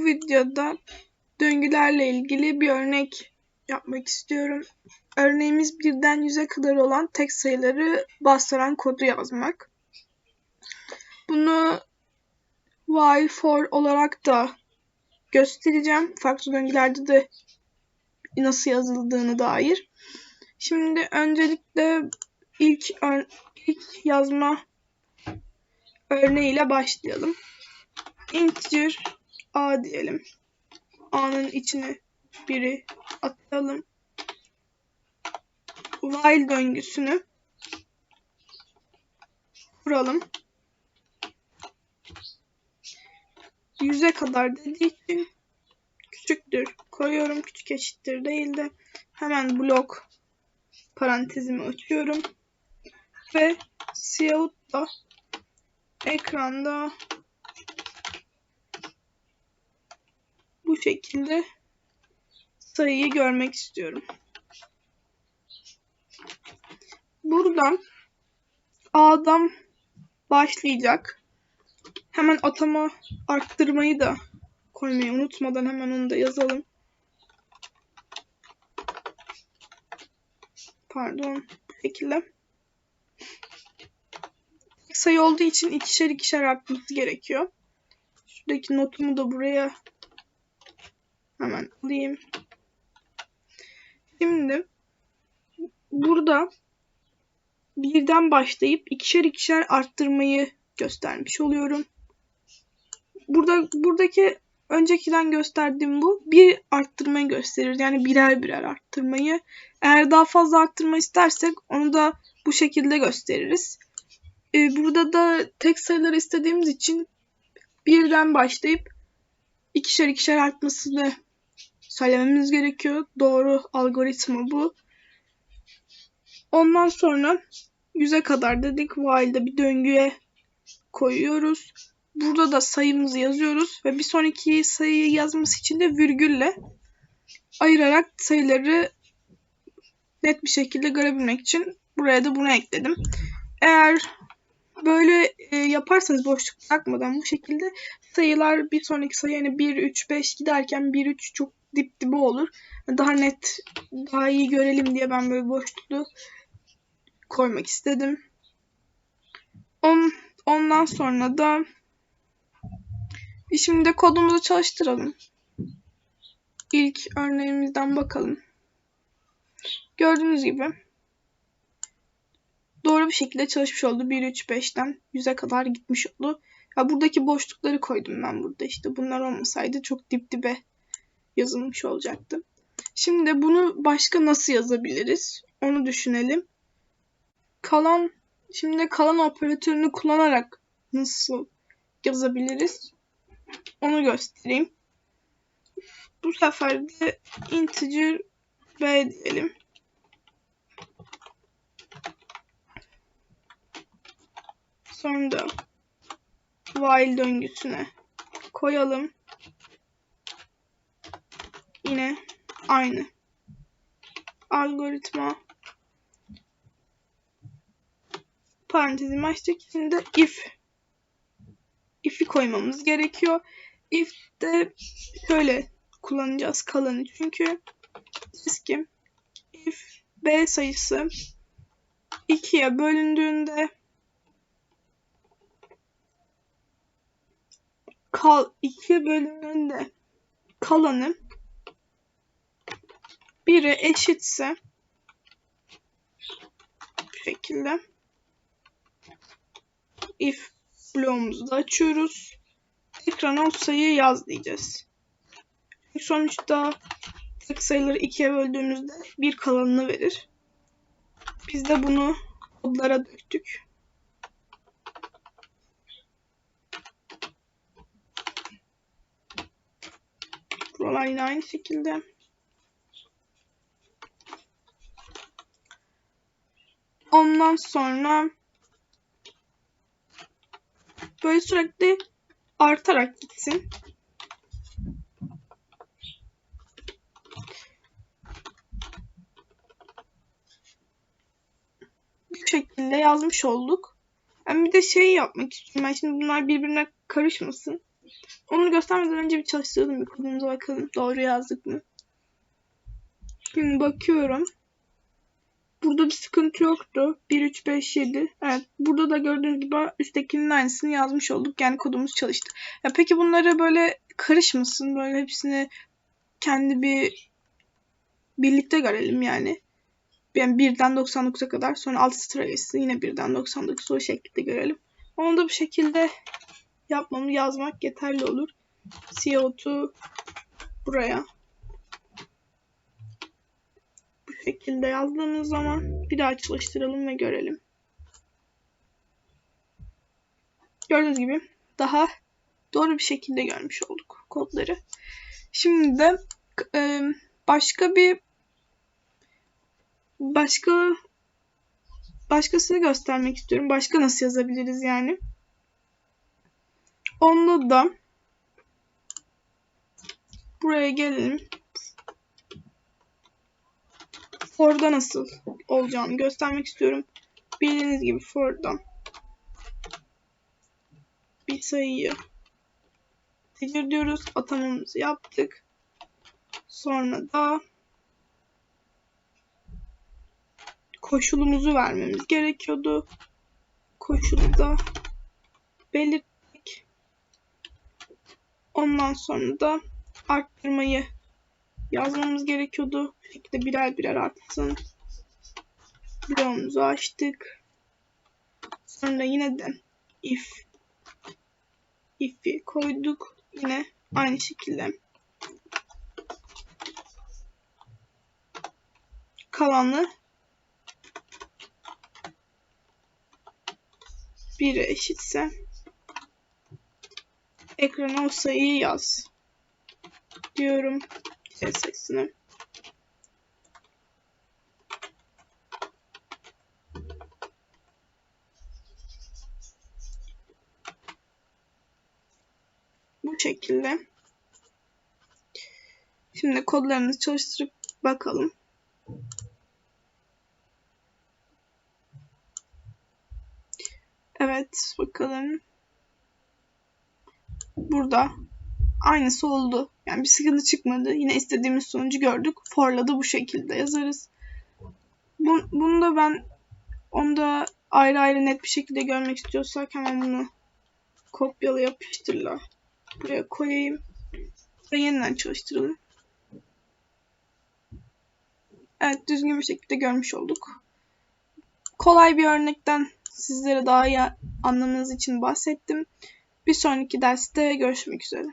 Bu videoda döngülerle ilgili bir örnek yapmak istiyorum. Örneğimiz birden yüze kadar olan tek sayıları bastıran kodu yazmak. Bunu while for olarak da göstereceğim. Farklı döngülerde de nasıl yazıldığını dair. Şimdi öncelikle ilk, ilk yazma örneğiyle başlayalım. Integer a diyelim. A'nın içine biri atalım. While döngüsünü kuralım. Yüze kadar dediği için küçüktür koyuyorum. Küçük eşittir değil de hemen blok parantezimi açıyorum. Ve Cout'ta ekranda şekilde sayıyı görmek istiyorum. Buradan A'dan başlayacak. Hemen atama arttırmayı da koymayı unutmadan hemen onu da yazalım. Pardon. Bu şekilde. Sayı olduğu için ikişer ikişer artması gerekiyor. Şuradaki notumu da buraya hemen alayım. Şimdi burada birden başlayıp ikişer ikişer arttırmayı göstermiş oluyorum. Burada buradaki öncekiden gösterdiğim bu bir arttırmayı gösterir. Yani birer birer arttırmayı. Eğer daha fazla arttırma istersek onu da bu şekilde gösteririz. Ee, burada da tek sayıları istediğimiz için birden başlayıp ikişer ikişer artmasını söylememiz gerekiyor. Doğru algoritma bu. Ondan sonra 100'e kadar dedik. While'da bir döngüye koyuyoruz. Burada da sayımızı yazıyoruz ve bir sonraki sayıyı yazması için de virgülle ayırarak sayıları net bir şekilde görebilmek için buraya da bunu ekledim. Eğer böyle e, yaparsanız boşluk bırakmadan bu şekilde sayılar bir sonraki sayı yani 1, 3, 5 giderken 1, 3 çok dip dibe olur. Daha net, daha iyi görelim diye ben böyle boşluklu koymak istedim. On, ondan sonra da şimdi de kodumuzu çalıştıralım. İlk örneğimizden bakalım. Gördüğünüz gibi doğru bir şekilde çalışmış oldu. 1, 3, 5'ten 100'e kadar gitmiş oldu. Ya buradaki boşlukları koydum ben burada işte. Bunlar olmasaydı çok dip dibe yazılmış olacaktı. Şimdi bunu başka nasıl yazabiliriz? Onu düşünelim. Kalan şimdi kalan operatörünü kullanarak nasıl yazabiliriz? Onu göstereyim. Bu sefer de integer b diyelim. Sonra da while döngüsüne koyalım. Yine aynı algoritma parantezimi açtık. Şimdi if if'i koymamız gerekiyor. If de şöyle kullanacağız kalanı çünkü diz ki if b sayısı 2'ye bölündüğünde kal 2'ye bölündüğünde kalanı 1'e eşitse bu şekilde if bloğumuzu da açıyoruz. Ekrana o sayıyı yaz diyeceğiz. Sonuçta tek sayıları ikiye böldüğümüzde bir kalanını verir. Biz de bunu kodlara döktük. Buralar yine aynı şekilde. Ondan sonra böyle sürekli artarak gitsin. Bu şekilde yazmış olduk. Ben bir de şey yapmak istiyorum. Ben şimdi bunlar birbirine karışmasın. Onu göstermeden önce bir çalıştıralım bir bakalım. Doğru yazdık mı? Şimdi bakıyorum. Burada bir sıkıntı yoktu. 1, 3, 5, 7. Evet. Burada da gördüğünüz gibi üsttekinin aynısını yazmış olduk. Yani kodumuz çalıştı. Ya peki bunları böyle karışmasın. Böyle hepsini kendi bir birlikte görelim yani. Yani 1'den 99'a kadar sonra alt sıra geçsin. Yine 1'den 99'a o şekilde görelim. Onu da bu şekilde yapmamı yazmak yeterli olur. CO2 buraya. Bu şekilde yazdığımız zaman bir daha çalıştıralım ve görelim. Gördüğünüz gibi daha doğru bir şekilde görmüş olduk kodları. Şimdi de e, başka bir başka başkasını göstermek istiyorum. Başka nasıl yazabiliriz yani? Onda da buraya gelelim. For'da nasıl olacağını göstermek istiyorum. Bildiğiniz gibi for'dan bir sayıyı secure diyoruz. Atamamızı yaptık. Sonra da koşulumuzu vermemiz gerekiyordu. Koşulu da belirttik. Ondan sonra da arttırmayı yazmamız gerekiyordu. Şekilde birer birer artsın. Bloğumuzu açtık. Sonra yine de if if'i koyduk. Yine aynı şekilde kalanı 1'e eşitse ekrana o sayıyı yaz diyorum sayısını. Bu şekilde. Şimdi kodlarımızı çalıştırıp bakalım. Evet bakalım. Burada aynısı oldu. Yani bir sıkıntı çıkmadı. Yine istediğimiz sonucu gördük. For'la da bu şekilde yazarız. Bu, bunu da ben onda ayrı ayrı net bir şekilde görmek istiyorsak hemen bunu kopyala yapıştırla buraya koyayım ve yeniden çalıştıralım. Evet düzgün bir şekilde görmüş olduk. Kolay bir örnekten sizlere daha iyi anlamanız için bahsettim. Bir sonraki derste görüşmek üzere.